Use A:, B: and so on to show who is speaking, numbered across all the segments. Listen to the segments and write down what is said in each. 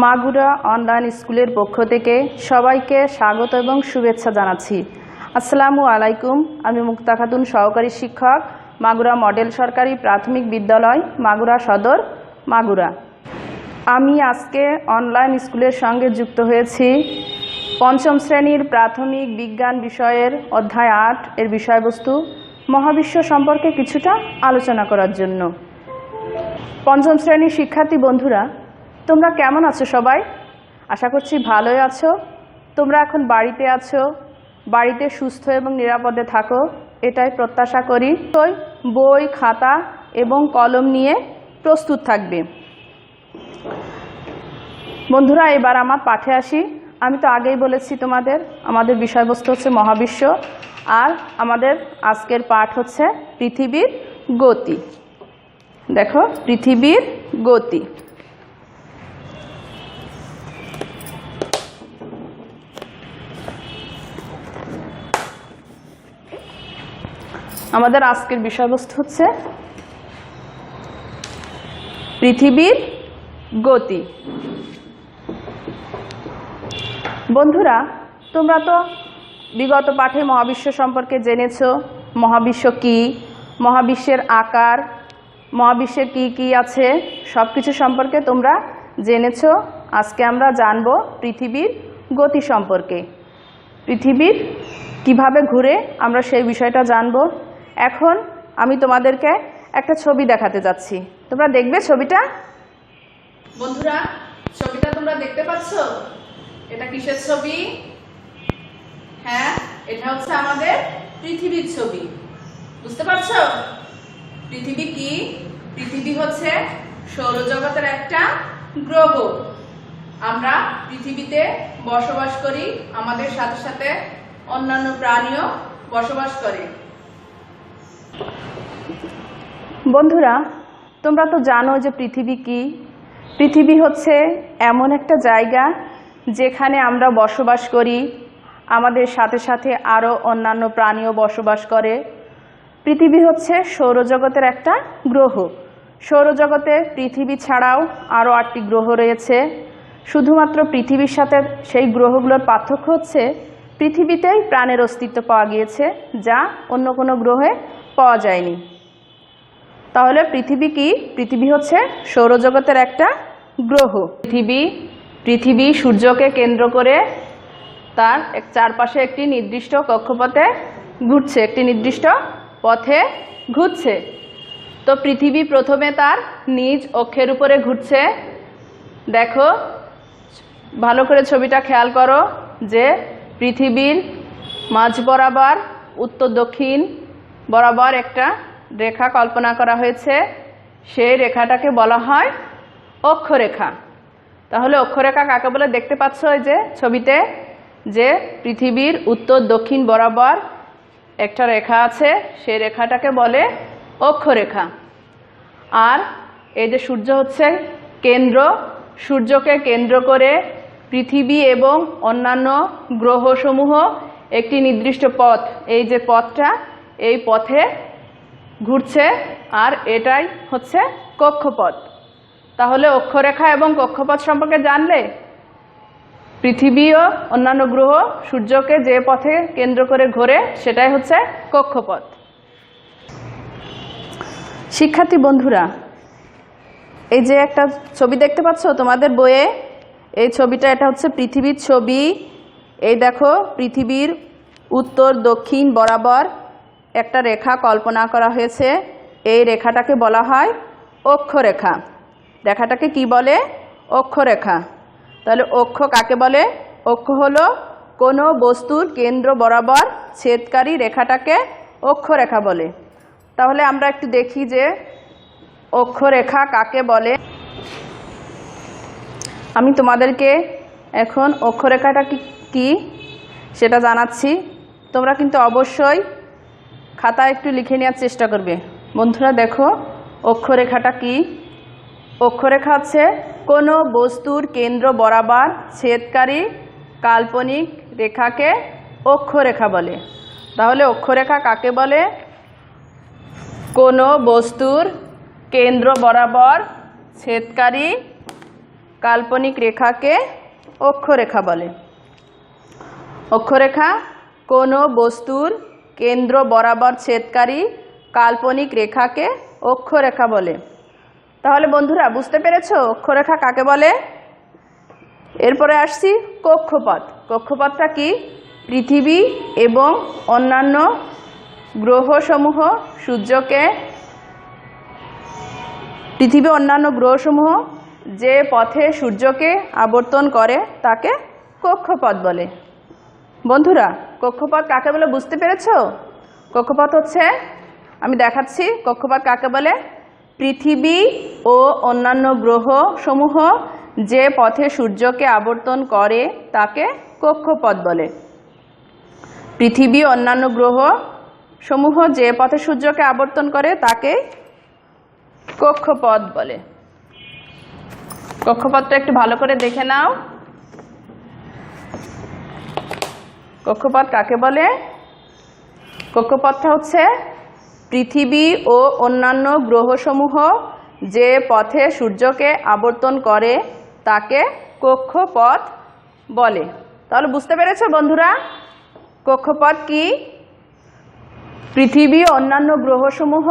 A: Magura online স্কুলের পক্ষ থেকে সবাইকে স্বাগত এবং শুভেচ্ছা জানাচ্ছি। আসসালামু আলাইকুম, আমি মুক্তা খাতুন, সহকারী শিক্ষক, মাগুরা মডেল সরকারি প্রাথমিক বিদ্যালয়, মাগুরা সদর, মাগুরা। আমি আজকে অনলাইন স্কুলের সঙ্গে যুক্ত হয়েছি। পঞ্চম শ্রেণির প্রাথমিক বিজ্ঞান বিষয়ের অধ্যায় আট এর বিষয়বস্তু, মহাবিশ্ব সম্পর্কে কিছুটা আলোচনা করার জন্য। পঞ্চম শ্রেণির শিক্ষার্থী বন্ধুরা তোমরা কেমন আছো সবাই? আশা করছি ভালোই আছো। তোমরা এখন বাড়িতে আছো, বাড়িতে সুস্থ এবং নিরাপদে থাকো, এটাই প্রত্যাশা করি। তো বই, খাতা এবং কলম নিয়ে প্রস্তুত থাকবে। বন্ধুরা, এবার আমার পাঠে আসি। আমি তো আগেই বলেছি তোমাদের, আমাদের বিষয়বস্তু হচ্ছে মহাবিশ্ব আর আমাদের আজকের পাঠ হচ্ছে পৃথিবীর গতি। দেখো, পৃথিবীর গতি। আমাদের আজকের বিষয়বস্তু হচ্ছে পৃথিবীর গতি। বন্ধুরা, তোমরা তো বিগত পাঠে মহাবিশ্ব সম্পর্কে জেনেছো, মহাবিশ্ব কি, মহাবিশ্বের আকার মহাবিশ্বের কি কি আছে সব কিছু সম্পর্কে তোমরা জেনেছো। আজকে আমরা জানব পৃথিবীর গতি সম্পর্কে। পৃথিবীর কীভাবে ঘুরে আমরা সেই বিষয়টা জানব। এখন আমি তোমাদেরকে একটা ছবি দেখাতে যাচ্ছি। তোমরা দেখবে ছবিটা? বন্ধুরা, ছবিটা তোমরা দেখতে পাচ্ছ? এটা কিসের ছবি? হ্যাঁ এটা হচ্ছে আমাদের পৃথিবীর ছবি। বুঝতে পারছ? পৃথিবী কি? পৃথিবী হচ্ছে সৌরজগতের একটা গ্রহ। আমরা পৃথিবীতে বসবাস করি, আমাদের সাথে সাথে অন্যান্য প্রাণীও বসবাস করে। বন্ধুরা, তোমরা তো জানো যে পৃথিবী কি। পৃথিবী হচ্ছে এমন একটা জায়গা যেখানে আমরা বসবাস করি। আমাদের সাথে সাথে আরও অন্যান্য প্রাণীও বসবাস করে। পৃথিবী হচ্ছে সৌরজগতের একটা গ্রহ। সৌরজগতে পৃথিবী ছাড়াও আরও আটটি গ্রহ রয়েছে। শুধুমাত্র পৃথিবীর সাথে সেই গ্রহগুলোর পার্থক্য হচ্ছে, পৃথিবীতেই প্রাণের অস্তিত্ব পাওয়া গিয়েছে, যা অন্য কোনো গ্রহে পাওয়া যায়নি। তাহলে পৃথিবী কি? পৃথিবী হচ্ছে সৌরজগতের একটা গ্রহ। পৃথিবী পৃথিবী সূর্যকে কেন্দ্র করে তার চারপাশে একটি নির্দিষ্ট কক্ষপথে ঘুরছে, একটি নির্দিষ্ট পথে ঘুরছে। তো পৃথিবী প্রথমে তার নিজ অক্ষের উপরে ঘুরছে। দেখো, ভালো করে ছবিটা খেয়াল করো যে পৃথিবীর মাঝ বরাবর, উত্তর দক্ষিণ বরাবর একটা রেখা কল্পনা করা হয়েছে, সেই রেখাটাকে বলা হয় অক্ষরেখা। তাহলে অক্ষরেখা কাকে বলে? দেখতে পাচ্ছ ওই যে ছবিতে যে পৃথিবীর উত্তর, দক্ষিণ বরাবর একটা রেখা আছে, সেই রেখাটাকে বলে অক্ষরেখা। আর এই যে সূর্য হচ্ছে কেন্দ্র, সূর্যকে কেন্দ্র করে পৃথিবী এবং অন্যান্য গ্রহসমূহ একটি নির্দিষ্ট পথ। এই যে পথটা, এই পথে ঘুরছে, আর এটাই হচ্ছে কক্ষপথ। তাহলে অক্ষরেখা এবং কক্ষপথ সম্পর্কে জানলে? পৃথিবী ও অন্যান্য গ্রহ সূর্যকে যে পথে কেন্দ্র করে ঘোরে, সেটাই হচ্ছে কক্ষপথ। শিক্ষার্থী বন্ধুরা, এই যে একটা ছবি দেখতে পাচ্ছ তোমাদের বইয়ে? এই ছবিটা, এটা হচ্ছে পৃথিবীর ছবি। এই দেখো, পৃথিবীর উত্তর, দক্ষিণ বরাবর একটা রেখা কল্পনা করা হয়েছে। এই রেখাটাকে বলা হয় অক্ষরেখা। রেখাটাকে কি বলে? অক্ষরেখা। তাহলে অক্ষ কাকে বলে? অক্ষ হলো কোনো বস্তুর কেন্দ্র বরাবর ছেদকারী রেখাটাকে অক্ষরেখা বলে। তাহলে আমরা একটু দেখি যে অক্ষরেখা কাকে বলে। আমি তোমাদেরকে এখন অক্ষরেখাটা কি সেটা জানাচ্ছি। তোমরা কিন্তু অবশ্যই খাতা একটু লিখে নেওয়ার চেষ্টা করবে। বন্ধুরা দেখো, অক্ষরেখাটা কি? অক্ষরেখা হচ্ছে কোনো বস্তুর কেন্দ্র বরাবর ছেদকারী কাল্পনিক রেখাকে অক্ষরেখা বলে। তাহলে অক্ষরেখা কাকে বলে? কোনো বস্তুর কেন্দ্র বরাবর ছেদকারী কাল্পনিক রেখাকে অক্ষরেখা বলে। অক্ষরেখা কোনো বস্তুর কেন্দ্র বরাবর ছেদকারী কাল্পনিক রেখাকে অক্ষরেখা বলে। তাহলে বন্ধুরা, বুঝতে পেরেছ অক্ষরেখা কাকে বলে? এরপরে আসছি কক্ষপথ। কক্ষপথটা কি? পৃথিবী এবং অন্যান্য গ্রহসমূহ, সূর্যকে, পৃথিবী অন্যান্য গ্রহসমূহ যে পথে সূর্যকে আবর্তন করে তাকে কক্ষপথ বলে। বন্ধুরা কক্ষপথ কাকে বলে বুঝতে পেরেছ? কক্ষপথ হচ্ছে, আমি দেখাচ্ছি, কক্ষপথ কাকে বলে? পৃথিবী ও অন্যান্য গ্রহ সমূহ যে পথে সূর্যকে আবর্তন করে তাকে কক্ষপথ বলে। পৃথিবী অন্যান্য গ্রহ সমূহ যে পথে সূর্যকে আবর্তন করে তাকে কক্ষপথ বলে। কক্ষপথটা একটু ভালো করে দেখে নাও। কক্ষপথ কাকে বলে? কক্ষপথটা হচ্ছে পৃথিবী ও অন্যান্য গ্রহসমূহ যে পথে সূর্যকে আবর্তন করে তাকে কক্ষপথ বলে। তাহলে বুঝতে পেরেছ বন্ধুরা? কক্ষপথ কি? পৃথিবী অন্যান্য গ্রহসমূহ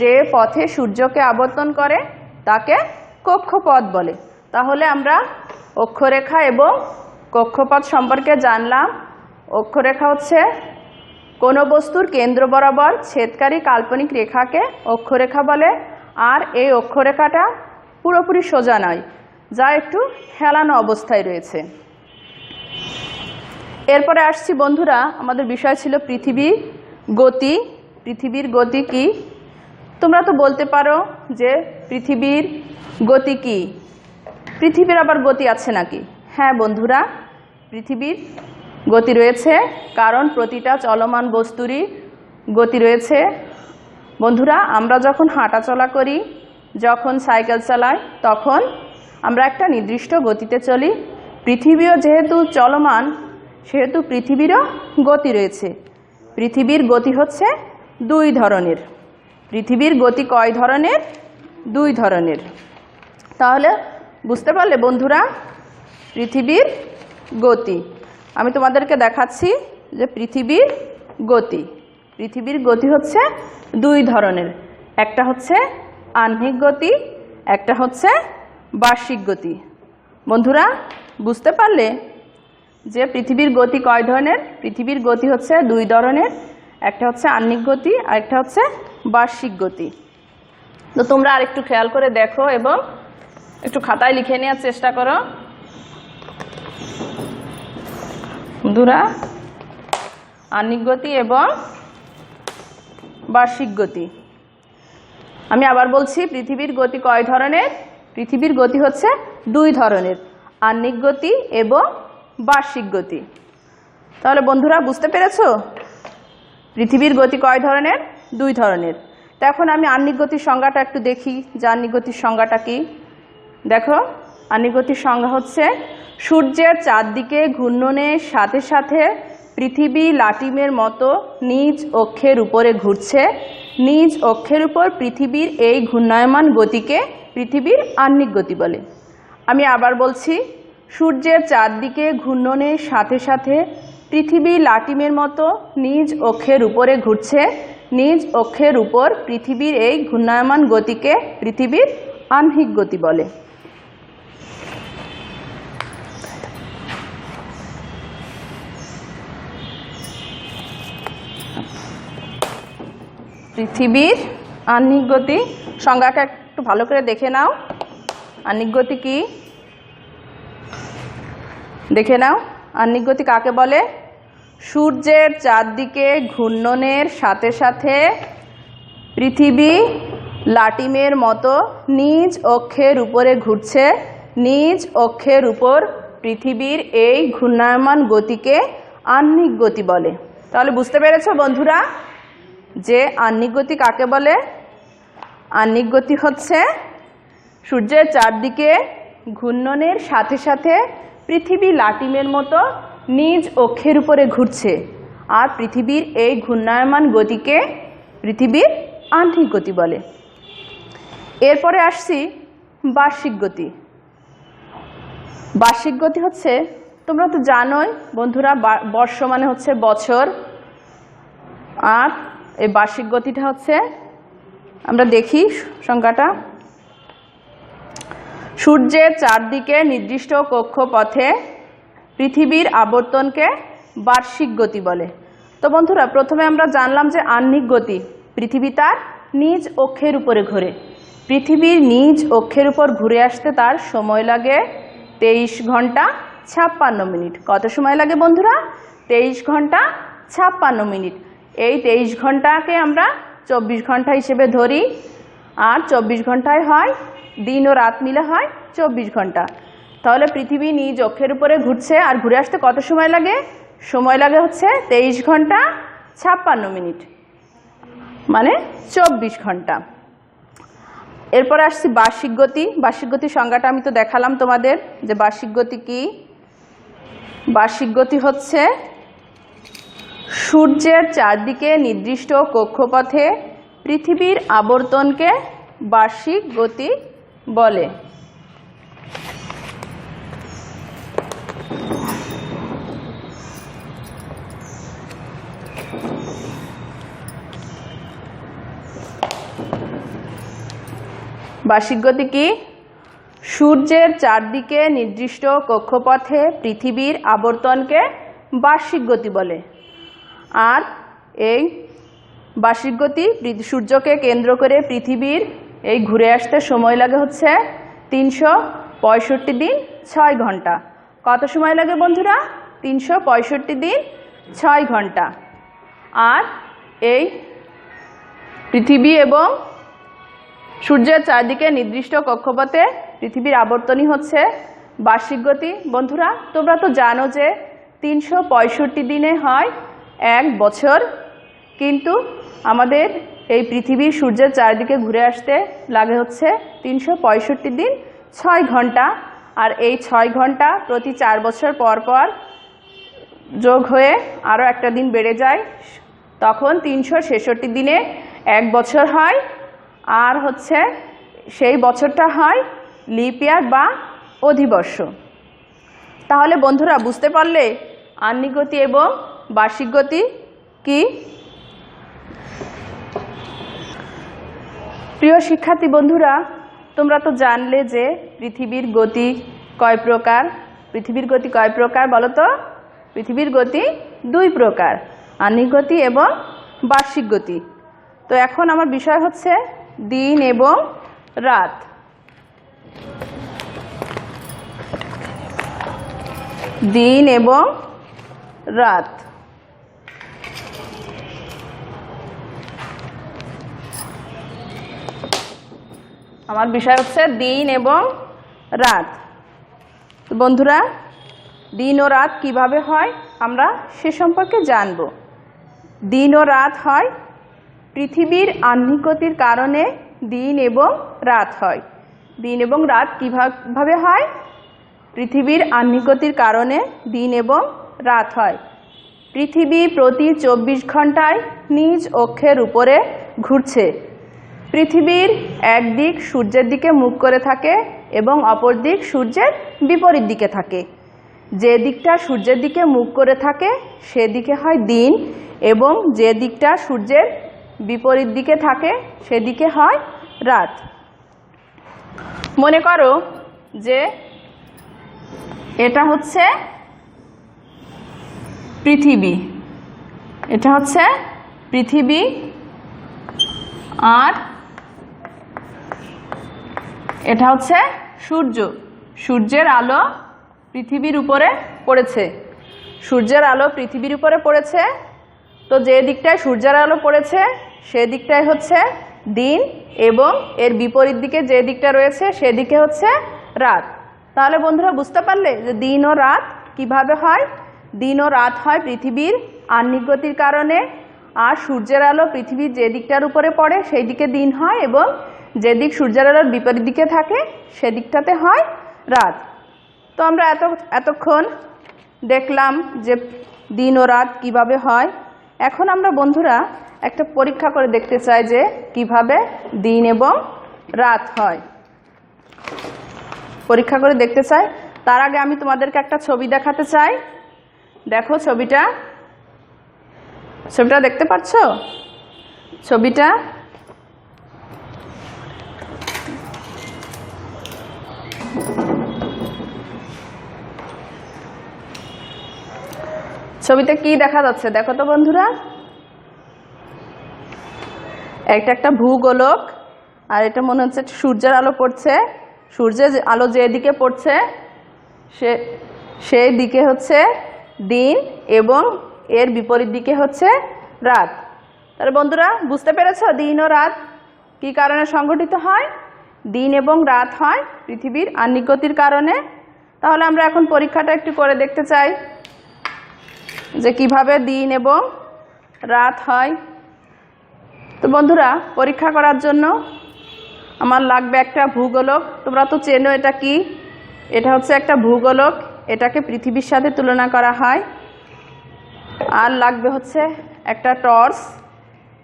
A: যে পথে সূর্যকে আবর্তন করে তাকে কক্ষপথ বলে। তাহলে আমরা অক্ষরেখা এবং কক্ষপথ সম্পর্কে জানলাম। অক্ষরেখা হচ্ছে কোনো বস্তুর কেন্দ্র বরাবর ছেদকারী কাল্পনিক রেখাকে অক্ষরেখা বলে, আর এই অক্ষরেখাটা পুরোপুরি সোজা নয়, যা একটু হেলানো অবস্থায় রয়েছে। এরপরে আসছি বন্ধুরা, আমাদের বিষয় ছিল পৃথিবীর গতি। পৃথিবীর গতি কি? তোমরা তো বলতে পারো যে পৃথিবীর গতি কি। পৃথিবীর আবার গতি আছে নাকি? হ্যাঁ বন্ধুরা, পৃথিবীর গতি রয়েছে, কারণ প্রতিটা চলমান বস্তুরই গতি রয়েছে। বন্ধুরা, আমরা যখন হাঁটা চলা করি, যখন সাইকেল চালাই, তখন আমরা একটা নির্দিষ্ট গতিতে চলি। পৃথিবীও যেহেতু চলমান, সেহেতু পৃথিবীরও গতি রয়েছে। পৃথিবীর গতি হচ্ছে দুই ধরনের। পৃথিবীর গতি কয় ধরনের? দুই ধরনের। তাহলে বুঝতে পারলে বন্ধুরা, পৃথিবীর গতি। আমি তোমাদেরকে দেখাচ্ছি যে পৃথিবীর গতি। পৃথিবীর গতি হচ্ছে দুই ধরনের। একটা হচ্ছে আহ্নিক গতি, একটা হচ্ছে বার্ষিক গতি। বন্ধুরা, বুঝতে পারলে যে পৃথিবীর গতি কয় ধরনের? পৃথিবীর গতি হচ্ছে দুই ধরনের। একটা হচ্ছে আহ্নিক গতি আর একটা হচ্ছে বার্ষিক গতি। তো তোমরা আর একটু খেয়াল করে দেখো এবং একটু খাতায় লিখে নেওয়ার চেষ্টা করো। বন্ধুরা আহ্নিক গতি এবং বার্ষিক গতি। আমি আবার বলছি, পৃথিবীর গতি কয় ধরনের? পৃথিবীর গতি হচ্ছে দুই ধরনের আহ্নিক গতি এবং বার্ষিক গতি। তাহলে বন্ধুরা, বুঝতে পেরেছ? পৃথিবীর গতি কয় ধরনের? দুই ধরনের। তো এখন আমি আহ্নিক গতির সংজ্ঞাটা একটু দেখি, যে আহ্নিক গতির সংজ্ঞাটা কি? দেখো আহ্নিক গতির সংজ্ঞা হচ্ছে সূর্যের চারদিকে ঘূর্ণনের সাথে সাথে পৃথিবী লাটিমের মতো নিজ অক্ষের উপরে ঘুরছে। নিজ অক্ষের উপর পৃথিবীর এই ঘূর্ণায়মান গতিকে পৃথিবীর আহ্নিক গতি বলে। আমি আবার বলছি, সূর্যের চারদিকে ঘূর্ণনের সাথে সাথে পৃথিবী লাটিমের মতো নিজ অক্ষের উপরে ঘুরছে। নিজ অক্ষের উপর পৃথিবীর এই ঘূর্ণায়মান গতিকে পৃথিবীর আহ্নিক গতি বলে। পৃথিবীর আহ্নিক গতি সংজ্ঞাটা একটু ভালো করে দেখে নাও। আহ্নিক গতি কি? দেখে নাও, আহ্নিক গতি কাকে বলে? সূর্যের চারদিকে ঘূর্ণনের সাথে সাথে পৃথিবী লাটিমের মতো নিজ অক্ষের উপরে ঘুরছে। নিজ অক্ষের উপর পৃথিবীর এই ঘূর্ণায়মান গতিকে আহ্নিক গতি বলে। তাহলে বুঝতে পেরেছ বন্ধুরা? যে আহ্নিক গতি কাকে বলে? আহ্নিক গতি হচ্ছে সূর্যের চারদিকে ঘূর্ণনের সাথে সাথে পৃথিবী লাটিমের মতো নিজ অক্ষের উপরে ঘুরছে। আর পৃথিবীর এই ঘূর্ণায়মান গতিকে পৃথিবীর আহ্নিক গতি বলে। এরপরে আসছি বার্ষিক গতি। বার্ষিক গতি হচ্ছে, তোমরা তো জানোই বন্ধুরা বর্ষ মানে হচ্ছে বছর। আর এই বার্ষিক গতিটা হচ্ছে, আমরা দেখি সংখ্যাটা। সূর্যের চারদিকে নির্দিষ্ট কক্ষপথে পৃথিবীর আবর্তনকে বার্ষিক গতি বলে। তো বন্ধুরা, প্রথমে আমরা জানলাম যে আহ্নিক গতি পৃথিবী তার নিজ অক্ষের উপরে ঘোরে। পৃথিবীর নিজ অক্ষের উপর ঘুরে আসতে তার সময় লাগে তেইশ ঘণ্টা ছাপ্পান্ন মিনিট। কত সময় লাগে বন্ধুরা? তেইশ ঘণ্টা ছাপ্পান্ন মিনিট। এই তেইশ ঘন্টাকে আমরা চব্বিশ ঘণ্টা হিসেবে ধরি। আর চব্বিশ ঘন্টায় হয়, দিন ও রাত মিলে হয় চব্বিশ ঘণ্টা। তাহলে পৃথিবী নিজ অক্ষের উপরে ঘুরছে, আর ঘুরে আসতে কত সময় লাগে? সময় লাগে হচ্ছে তেইশ ঘণ্টা ছাপ্পান্ন মিনিট মানে চব্বিশ ঘণ্টা। এরপর আসছি বার্ষিক গতি। বার্ষিক গতির সংজ্ঞাটা আমি তো দেখালাম তোমাদের, যে বার্ষিক গতি কি? বার্ষিক গতি হচ্ছে সূর্যের চারদিকে নির্দিষ্ট কক্ষপথে পৃথিবীর আবর্তনকে বার্ষিক গতি বলে। বার্ষিক গতি কি? সূর্যের চারদিকে নির্দিষ্ট কক্ষপথে পৃথিবীর আবর্তনকে বার্ষিক গতি বলে। আর এই বার্ষিক গতি সূর্যকে কেন্দ্র করে পৃথিবীর এই ঘুরে আসতে সময় লাগে হচ্ছে তিনশো পঁয়ষট্টি দিন ছয় ঘণ্টা। কত সময় লাগে বন্ধুরা? তিনশো পঁয়ষট্টি দিন ছয় ঘণ্টা। আর এই পৃথিবী এবং সূর্যের চারদিকে নির্দিষ্ট কক্ষপথে পৃথিবীর আবর্তনই হচ্ছে বার্ষিক গতি বন্ধুরা, তোমরা তো জানো যে তিনশো পঁয়ষট্টি দিনে হয় এক বছর। কিন্তু আমাদের এই পৃথিবী সূর্যের চারদিকে ঘুরে আসতে লাগে হচ্ছে তিনশো পঁয়ষট্টি দিন ছয় ঘণ্টা। আর এই ছয় ঘণ্টা প্রতি চার বছর পর পর যোগ হয়ে আরও একটা দিন বেড়ে যায়। তখন তিনশো ছেষট্টি দিনে এক বছর হয়। আর হচ্ছে সেই বছরটা হয় লিপ ইয়ার বা অধিবর্ষ। তাহলে বন্ধুরা বুঝতে পারলে আহ্নিক গতি এবং বার্ষিক গতি কি? প্রিয় শিক্ষার্থী বন্ধুরা, তোমরা তো জানলে যে পৃথিবীর গতি কয় প্রকার? পৃথিবীর গতি কয় প্রকার বলো তো? পৃথিবীর গতি দুই প্রকার আহ্নিক গতি এবং বার্ষিক গতি। তো এখন আমার বিষয় হচ্ছে দিন এবং রাত। দিন এবং রাত। আমার বিষয় হচ্ছে দিন এবং রাত। বন্ধুরা, দিন ও রাত কীভাবে হয় আমরা সে সম্পর্কে জানব। দিন ও রাত হয় পৃথিবীর আহ্নিকতির কারণে দিন এবং রাত হয়। দিন এবং রাত কীভাবে হয়? পৃথিবীর আহ্নিকতির কারণে দিন এবং রাত হয়। পৃথিবী প্রতি চব্বিশ ঘন্টায় নিজ অক্ষের উপরে ঘুরছে। পৃথিবীর একদিক সূর্যের দিকে মুখ করে থাকে এবং অপর দিক সূর্যের বিপরীত দিকে থাকে। যে দিকটা সূর্যের দিকে মুখ করে থাকে সেদিকে হয় দিন এবং যে দিকটা সূর্যের বিপরীত দিকে থাকে সেদিকে হয় রাত। মনে করো যে এটা হচ্ছে পৃথিবী। এটা হচ্ছে পৃথিবী আর এটা হচ্ছে সূর্য। সূর্যের আলো পৃথিবীর উপরে পড়েছে। সূর্যের আলো পৃথিবীর উপরে পড়েছে। তো যে দিকটায় সূর্যের আলো পড়েছে, সে দিকটাই হচ্ছে দিন এবং এর বিপরীত দিকে যে দিকটা রয়েছে সেদিকে হচ্ছে রাত। তাহলে বন্ধুরা বুঝতে পারলে যে দিন ও রাত কীভাবে হয়? দিন ও রাত হয় পৃথিবীর আহ্নিক গতির কারণে। আর সূর্যের আলো পৃথিবীর যে দিকটার উপরে পড়ে, সেই দিকে দিন হয় এবং যে দিক সূর্যের আলোর বিপরীত দিকে থাকে, সেদিকটাতে হয় রাত। তো আমরা এত, এতক্ষণ দেখলাম যে দিন ও রাত কীভাবে হয়। এখন আমরা বন্ধুরা একটা পরীক্ষা করে দেখতে চাই যে কীভাবে দিন এবং রাত হয়। পরীক্ষা করে দেখতে চাই। তার আগে আমি তোমাদেরকে একটা ছবি দেখাতে চাই। দেখো ছবিটা। ছবিটা দেখতে পাচ্ছ ছবিটা ছবিতে কি দেখা যাচ্ছে? দেখো তো বন্ধুরা। একটা একটা ভূগোলক, আর এটা মনে হচ্ছে সূর্যের আলো পড়ছে। সূর্যের আলো যেদিকে পড়ছে, সে, সেই দিকে হচ্ছে দিন এবং এর বিপরীত দিকে হচ্ছে রাত। তাহলে বন্ধুরা, বুঝতে পেরেছ? দিন ও রাত কি কারণে সংঘটিত হয়? দিন এবং রাত হয় পৃথিবীর আহ্নিকতির কারণে। তাহলে আমরা এখন পরীক্ষাটা একটু করে দেখতে চাই। যে কীভাবে দিন এবং রাত হয়। তো বন্ধুরা, পরীক্ষা করার জন্য আমার লাগবে একটা ভূগোলক। তোমরা তো চেনো এটা কি? এটা হচ্ছে একটা ভূগোলক। এটাকে পৃথিবীর সাথে তুলনা করা হয়। আর লাগবে হচ্ছে একটা টর্চ।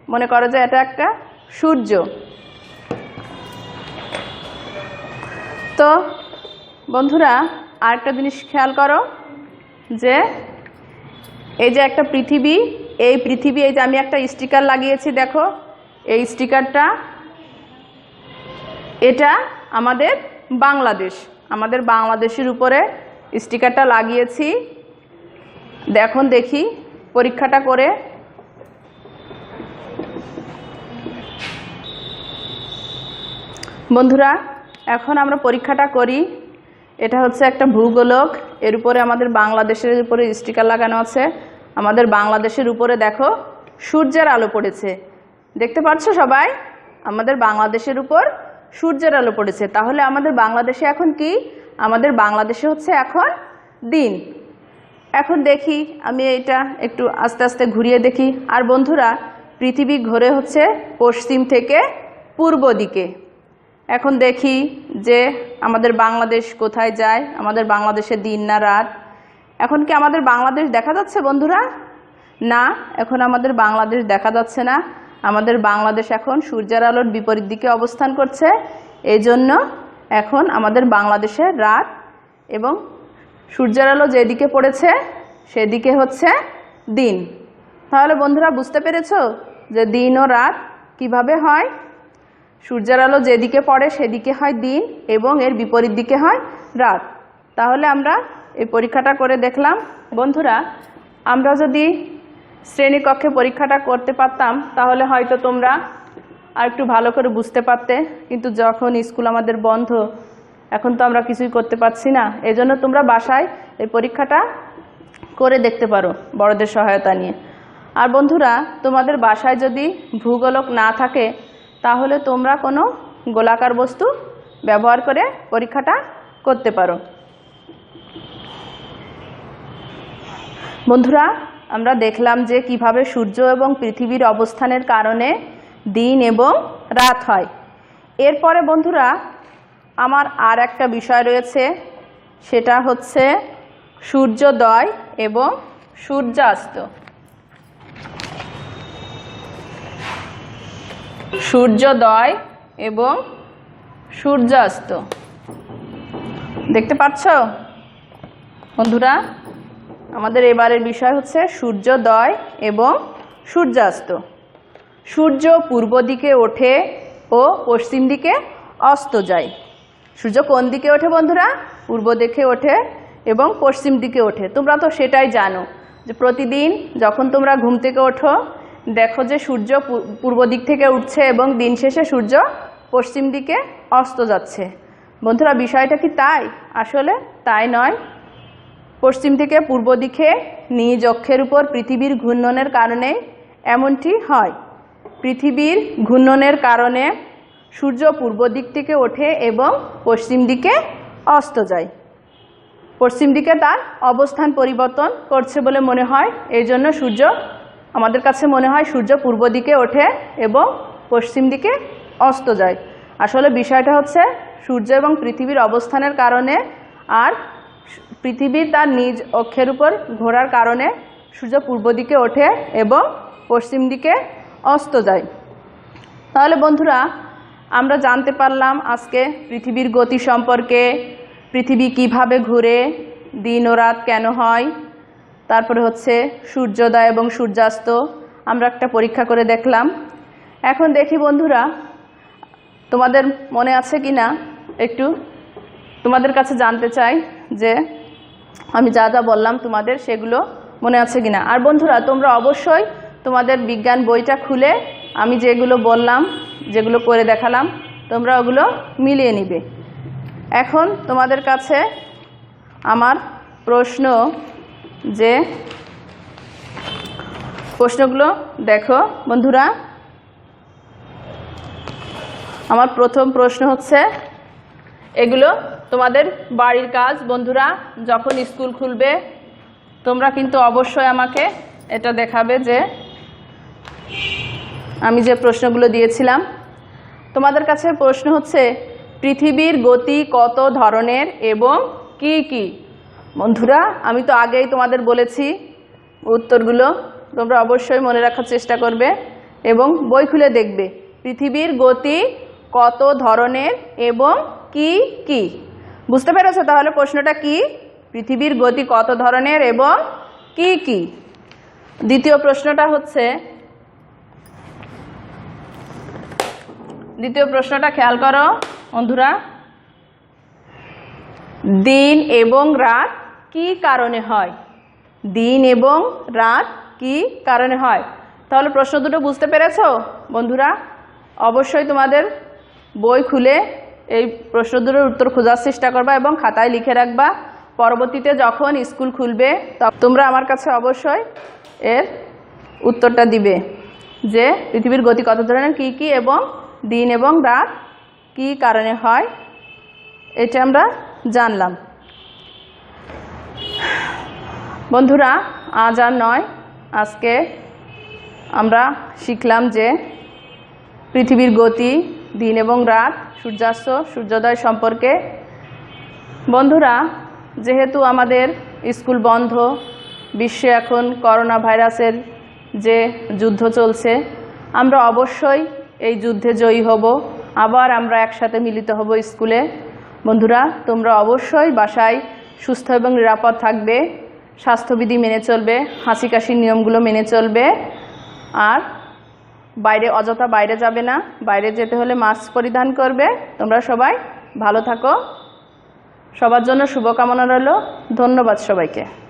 A: মনে করো যে এটা একটা সূর্য। তো বন্ধুরা, আরেকটা জিনিস খেয়াল করো যে এই যে একটা পৃথিবী, এই পৃথিবী, এই যে আমি একটা স্টিকার লাগিয়েছি, দেখো, এই স্টিকারটা, এটা আমাদের বাংলাদেশ, আমাদের বাংলাদেশের উপরে স্টিকারটা লাগিয়েছি। দেখুন দেখি, পরীক্ষাটা করে। বন্ধুরা, এখন আমরা পরীক্ষাটা করি। এটা হচ্ছে একটা ভূগোলক। এর উপরে আমাদের বাংলাদেশের উপরে স্টিকার লাগানো আছে। আমাদের বাংলাদেশের উপরে দেখো, সূর্যের আলো পড়েছে। দেখতে পাচ্ছ সবাই? আমাদের বাংলাদেশের উপর সূর্যের আলো পড়েছে। তাহলে আমাদের বাংলাদেশে এখন কি? আমাদের বাংলাদেশে হচ্ছে এখন দিন। এখন দেখি, আমি এটা একটু আস্তে আস্তে ঘুরিয়ে দেখি। আর বন্ধুরা, পৃথিবী ঘোরে হচ্ছে পশ্চিম থেকে পূর্ব দিকে। এখন দেখি যে আমাদের বাংলাদেশ কোথায় যায়, আমাদের বাংলাদেশে দিন না রাত। এখন কি আমাদের বাংলাদেশ দেখা যাচ্ছে বন্ধুরা? না, এখন আমাদের বাংলাদেশ দেখা যাচ্ছে না। আমাদের বাংলাদেশ এখন সূর্যের আলোর বিপরীত দিকে অবস্থান করছে। এই জন্য এখন আমাদের বাংলাদেশে রাত এবং সূর্যের আলো যেদিকে পড়েছে, সেদিকে হচ্ছে দিন। তাহলে বন্ধুরা বুঝতে পেরেছ যে দিন ও রাত কীভাবে হয়? সূর্যের আলো যেদিকে পড়ে সেদিকে হয় দিন এবং এর বিপরীত দিকে হয় রাত। তাহলে আমরা এই পরীক্ষাটা করে দেখলাম। বন্ধুরা, আমরা যদি শ্রেণীকক্ষে পরীক্ষাটা করতে পারতাম, তাহলে হয়তো তোমরা আর একটু ভালো করে বুঝতে পারতে। কিন্তু যখন স্কুল আমাদের বন্ধ, এখন তো আমরা কিছুই করতে পারছি না। এজন্য তোমরা বাসায় এই পরীক্ষাটা করে দেখতে পারো বড়দের সহায়তা নিয়ে। আর বন্ধুরা, তোমাদের বাসায় যদি ভূগোলক না থাকে তাহলে তোমরা কোনো গোলাকার বস্তু ব্যবহার করে পরীক্ষাটা করতে পারো। বন্ধুরা, আমরা দেখলাম যে কীভাবে সূর্য এবং পৃথিবীর অবস্থানের কারণে দিন এবং রাত হয়। এরপরে বন্ধুরা, আমার আর একটা বিষয় রয়েছে, সেটা হচ্ছে সূর্যোদয় এবং সূর্যাস্ত। সূর্যোদয় এবং সূর্যাস্ত। দেখতে পাচ্ছ? বন্ধুরা, আমাদের এবারের বিষয় হচ্ছে সূর্যোদয় এবং সূর্যাস্ত। সূর্য পূর্ব দিকে ওঠে ও পশ্চিম দিকে অস্ত যায়। সূর্য কোন দিকে ওঠে বন্ধুরা? পূর্ব দিকে ওঠে এবং পশ্চিম দিকে ওঠে। তোমরা তো সেটাই জানো যে প্রতিদিন যখন তোমরা ঘুম থেকে ওঠো দেখো যে সূর্য পূর্ব দিক থেকে উঠছে এবং দিন শেষে সূর্য পশ্চিম দিকে অস্ত যাচ্ছে। বন্ধুরা, বিষয়টা কি তাই? আসলে তাই নয়। পশ্চিম থেকে পূর্ব দিকে নিজ অক্ষের উপর পৃথিবীর ঘূর্ণনের কারণে এমনটি হয়। পৃথিবীর ঘূর্ণনের কারণে সূর্য পূর্ব দিক থেকে ওঠে এবং পশ্চিম দিকে অস্ত যায়। পশ্চিম দিকে তার অবস্থান পরিবর্তন করছে বলে মনে হয়। এই জন্য সূর্য আমাদের কাছে মনে হয় সূর্য পূর্ব দিকে ওঠে এবং পশ্চিম দিকে অস্ত যায়। আসলে বিষয়টা হচ্ছে সূর্য এবং পৃথিবীর অবস্থানের কারণে আর পৃথিবীর তার নিজ অক্ষের উপর ঘোরার কারণে সূর্য পূর্ব দিকে ওঠে এবং পশ্চিম দিকে অস্ত যায়। তাহলে বন্ধুরা, আমরা জানতে পারলাম আজকে পৃথিবীর গতি সম্পর্কে, পৃথিবী কীভাবে ঘুরে, দিন ও রাত কেন হয় তারপরে হচ্ছে সূর্যোদয় এবং সূর্যাস্ত। আমরা একটা পরীক্ষা করে দেখলাম। এখন দেখি বন্ধুরা, তোমাদের মনে আছে কি না একটু তোমাদের কাছে জানতে চাই যে আমি যা যা বললাম তোমাদের সেগুলো মনে আছে কি না আর বন্ধুরা, তোমরা অবশ্যই তোমাদের বিজ্ঞান বইটা খুলে আমি যেগুলো বললাম, যেগুলো করে দেখালাম, তোমরা ওগুলো মিলিয়ে নিবে। এখন তোমাদের কাছে আমার প্রশ্ন যে প্রশ্নগুলো দেখো, বন্ধুরা। আমার প্রথম প্রশ্ন হচ্ছে, এগুলো তোমাদের বাড়ির কাজ, বন্ধুরা, যখন স্কুল খুলবে, তোমরা কিন্তু অবশ্যই আমাকে এটা দেখাবে যে আমি যে প্রশ্নগুলো দিয়েছিলাম। তোমাদের কাছে প্রশ্ন হচ্ছে, পৃথিবীর গতি কত ধরনের এবং কি কি? বন্ধুরা, আমি তো আগেই তোমাদের বলেছি উত্তরগুলো। তোমরা অবশ্যই মনে রাখার চেষ্টা করবে এবং বই খুলে দেখবে। পৃথিবীর গতি কত ধরনের এবং কি কি? বুঝতে পেরেছ তাহলে প্রশ্নটা কি? পৃথিবীর গতি কত ধরনের এবং কি কি? দ্বিতীয় প্রশ্নটা হচ্ছে, দ্বিতীয় প্রশ্নটা খেয়াল করো বন্ধুরা। দিন এবং রাত কি কারণে হয়? দিন এবং রাত কি কারণে হয়? তাহলে প্রশ্ন দুটো বুঝতে পেরেছ? বন্ধুরা, অবশ্যই তোমাদের বই খুলে এই প্রশ্ন দুটোর উত্তর খোঁজার চেষ্টা করবা এবং খাতায় লিখে রাখবা। পরবর্তীতে যখন স্কুল খুলবে তোমরা আমার কাছে অবশ্যই এর উত্তরটা দিবে যে পৃথিবীর গতি কত ধরনের, কী কী এবং দিন এবং রাত কী কারণে হয়, এটা আমরা জানলাম। বন্ধুরা, আজ আর নয়। আজকে আমরা শিখলাম যে পৃথিবীর গতি, দিন এবং রাত, সূর্যাস্ত, সূর্যোদয় সম্পর্কে। বন্ধুরা, যেহেতু আমাদের স্কুল বন্ধ, বিশ্বে এখন করোনা ভাইরাসের যে যুদ্ধ চলছে, আমরা অবশ্যই এই যুদ্ধে জয়ী হব। আবার আমরা একসাথে মিলিত হব স্কুলে। বন্ধুরা, তোমরা অবশ্যই বাসায় সুস্থ এবং নিরাপদ থাকবে, স্বাস্থ্যবিধি মেনে চলবে হাসি কাশির নিয়মগুলো মেনে চলবে, আর বাইরে অযথা বাইরে যাবে না, বাইরে যেতে হলে মাস্ক পরিধান করবে। তোমরা সবাই ভালো থাকো। সবার জন্য শুভকামনা রইল। ধন্যবাদ সবাইকে।